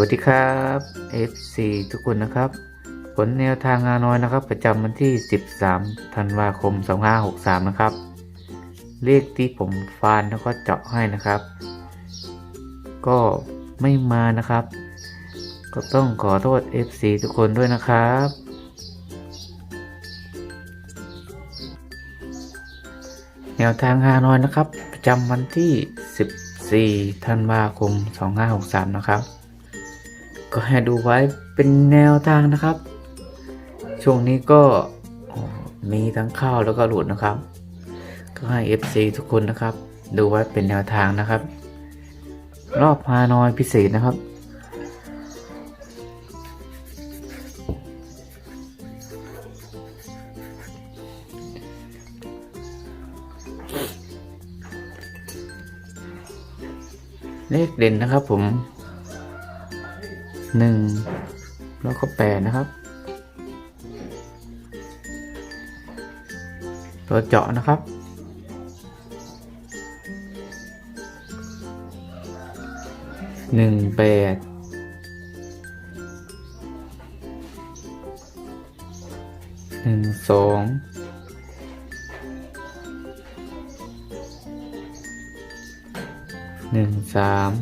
วัสดีครับ FC ทุกคนนะครับ ผลแนวทางงานน้อยนะครับ ประจำวันที่ 13 ธันวาคม 2563 นะครับ เลขที่ผมฟานแล้วก็เจาะให้นะครับ ก็ไม่มานะครับ ก็ต้องขอโทษ FC ทุกคนด้วยนะครับ แนวทางฮานอยนะครับ ประจำวันที่ 14 ธันวาคม 2563 นะครับ ก็ให้ดูไว้เป็นแนวทางนะครับ ช่วงนี้ก็มีทั้งเข้าแล้วก็หลุดนะครับ ก็ให้ FC ทุกคนนะครับ ดูไว้เป็นแนวทางนะครับ รอบฮานอยพิเศษนะครับเลขเด่นนะครับผม หนึ่งแล้วก็แปดนะครับ ตัวเจาะนะครับ หนึ่งแปดหนึ่งสองหนึ่งสาม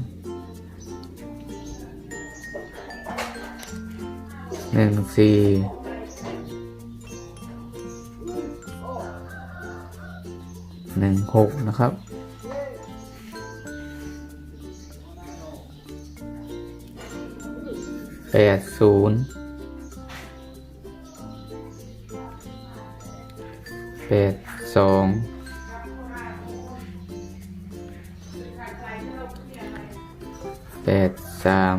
หนึ่งสี่หนึ่งหกนะครับ แปดศูนย์แปดสองแปดสาม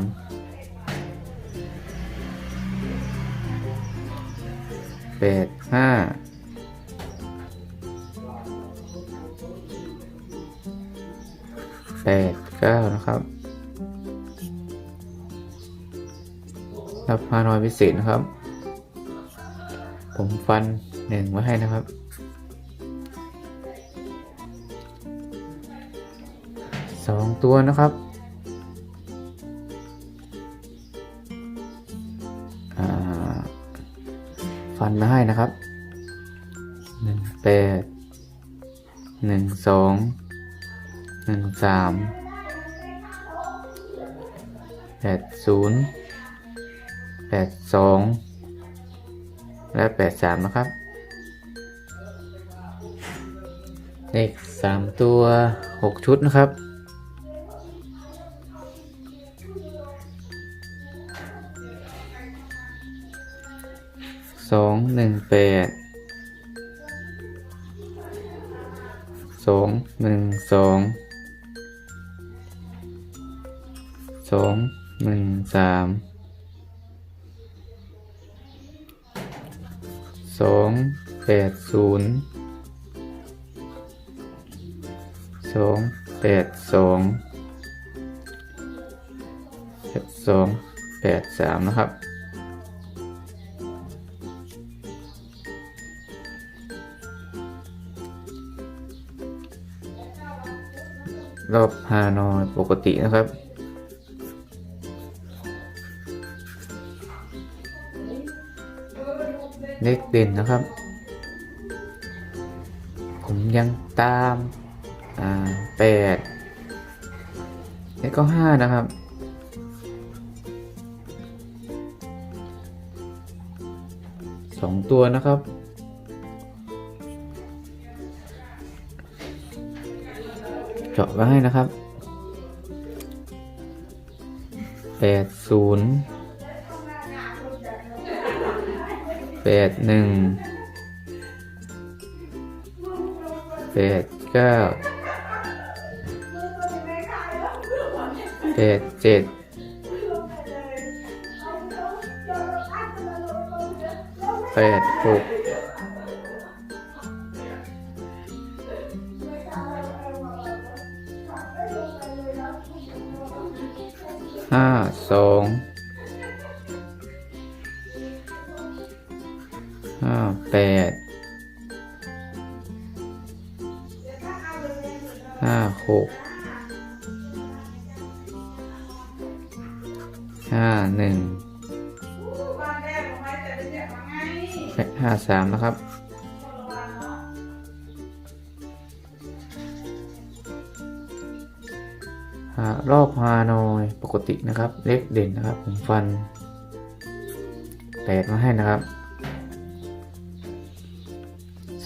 แปดห้าแปดเก้านะครับรับพานอยพิเศษนะครับ ผมฟันหนึ่งไว้ให้นะครับสองตัวนะครับ ให้นะครับหนึ่งแปดหนึ่งสองหนึ่งสามแปดศูนย์แปดสองและแปดสามนะครับ เลขสามตัวหกชุดนะครับ สองหนึ่งแปดสองหนึ่งสองสองหนึ่งสามสองแปดศูนย์สองแปดสองสองแปดสามนะครับ รอบฮานอยปกตินะครับ เลขเด่นนะครับ ผมยังตามอ่าแปดแล้วก็ห้านะครับสองตัวนะครับ เจาะไว้ให้นะครับแปดศูนย์แปดหนึ่งแปดเก้าแปดเจ็ดแปดหก ห้าสองห้าแปดห้าหกห้าหนึ่งบ้านแรกของไม้แต่เป็นแบบว่าไงและห้าสามนะครับ หารอบฮานอยปกตินะครับ เลขเด่นนะครับผมฟันแปดมาให้นะครับ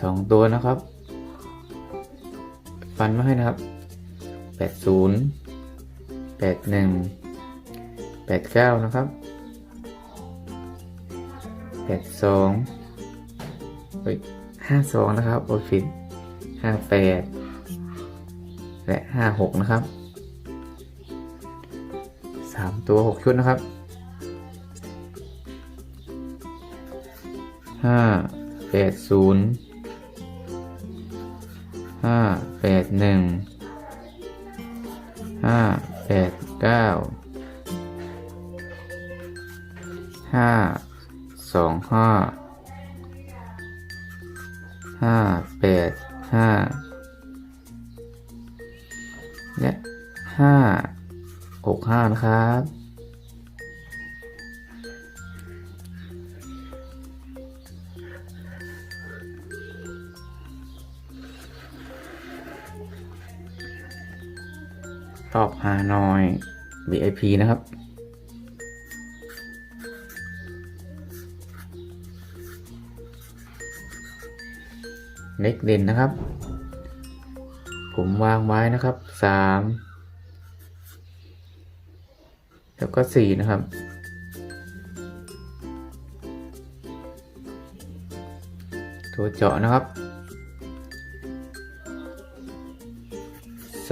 สองตัวนะครับ ฟันมาให้นะครับแปดศูนย์แปดหนึ่งแปดเก้านะครับแปดสองเฮ้ยห้าสองนะครับโอฟินห้าแปดและห้าหกนะครับ ตัวหกชุดนะครับ ห้าแปดศูนย์ห้าแปดหนึ่งห้าแปดเก้าห้าสองห้าห้าแปดห้าและห้าหกห้านะครับ รอบฮานอย VIP นะครับ เล็กเด่นนะครับ ผมวางไว้นะครับสามแล้วก็สี่นะครับตัวเจาะนะครับ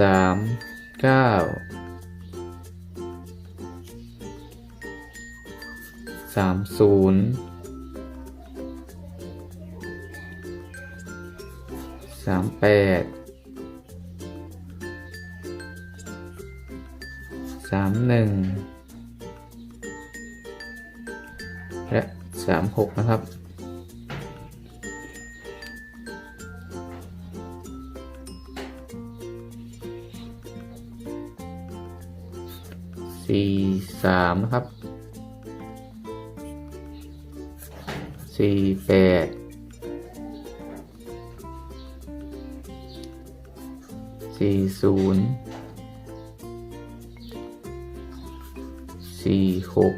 สาม เก้าสามศูนย์สามแปดสามหนึ่งและสามหกนะครับ สี่สามนะครับสี่แปดสี่ศูนย์สี่หก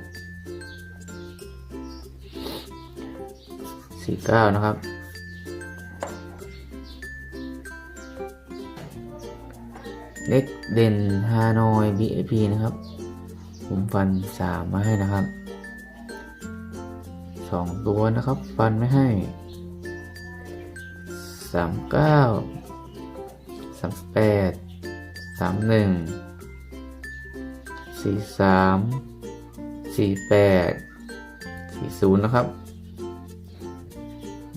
สี่เก้านะครับเล็กเด่นฮานอย BIP นะครับ ผมฟันสามมาให้นะครับสองตัวนะครับ ฟันไม่ให้สามเก้าสามแปดสามหนึ่งสี่สามสี่แปดสี่ศูนย์นะครับ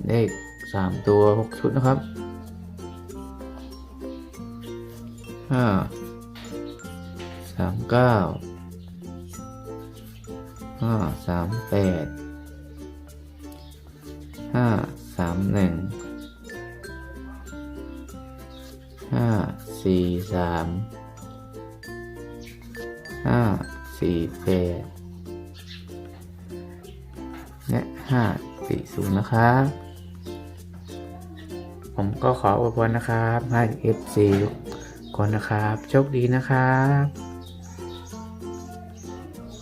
เลขสามตัวหกชุดนะครับห้าสามเก้า ห้าสามแปดห้าสามหนึ่งห้าสี่สามห้าสี่แปดและห้าสี่ศูนย์นะครับ ผมก็ขออวยพรนะครับ ให้ FC ทุกคนนะครับ โชคดีนะครับ